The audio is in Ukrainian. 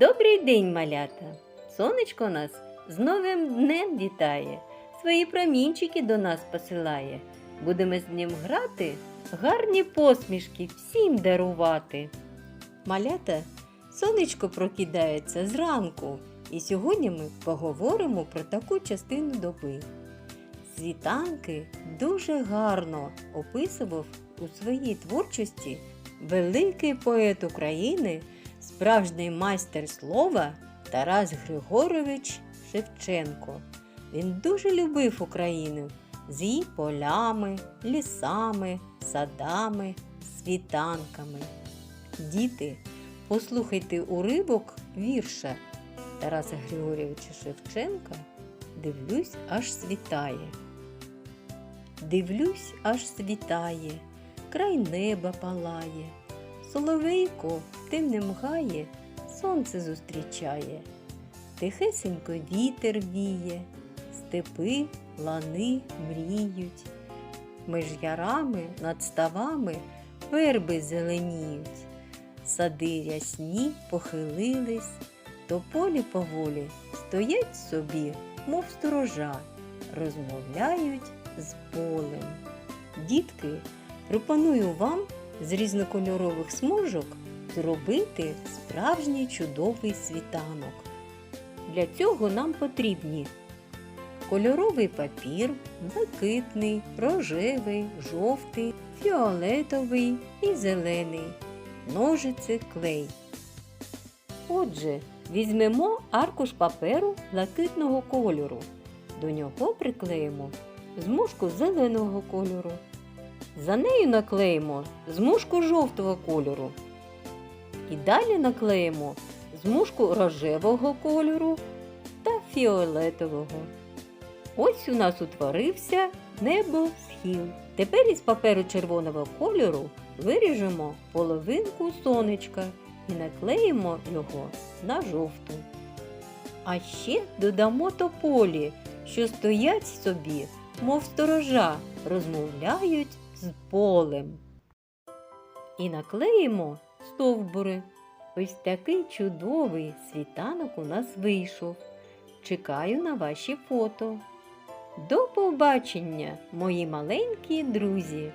Добрий день, малята! Сонечко нас з новим днем вітає, свої промінчики до нас посилає. Будемо з ним грати, гарні посмішки всім дарувати. Малята, сонечко прокидається зранку, і сьогодні ми поговоримо про таку частину доби. Світанки дуже гарно описував у своїй творчості великий поет України, справжній майстер слова Тарас Григорович Шевченко. Він дуже любив Україну з її полями, лісами, садами, світанками. Діти, послухайте уривок вірша Тараса Григорьовича Шевченка Дивлюсь, аж світає. Дивлюсь, аж світає, край неба палає, соловейко тим не мгає, сонце зустрічає, тихесенько вітер віє, степи, лани мріють. Між ярами над ставами верби зеленіють, сади рясні похилились, тополі поволі стоять собі, мов сторожа, розмовляють з полем. Дітки, пропоную вам з різнокольорових смужок зробити справжній чудовий світанок. Для цього нам потрібні кольоровий папір, блакитний, рожевий, жовтий, фіолетовий і зелений, ножиці клей. Отже, візьмемо аркуш паперу блакитного кольору. До нього приклеїмо змушку зеленого кольору. За нею наклеїмо змушку жовтого кольору. І далі наклеїмо змушку рожевого кольору та фіолетового. Ось у нас утворився небосхил. Тепер із паперу червоного кольору виріжемо половинку сонечка і наклеїмо його на жовту. А ще додамо тополі, що стоять собі, мов сторожа, розмовляють з полем. І наклеїмо стовбури. Ось такий чудовий світанок у нас вийшов. Чекаю на ваші фото. До побачення, мої маленькі друзі!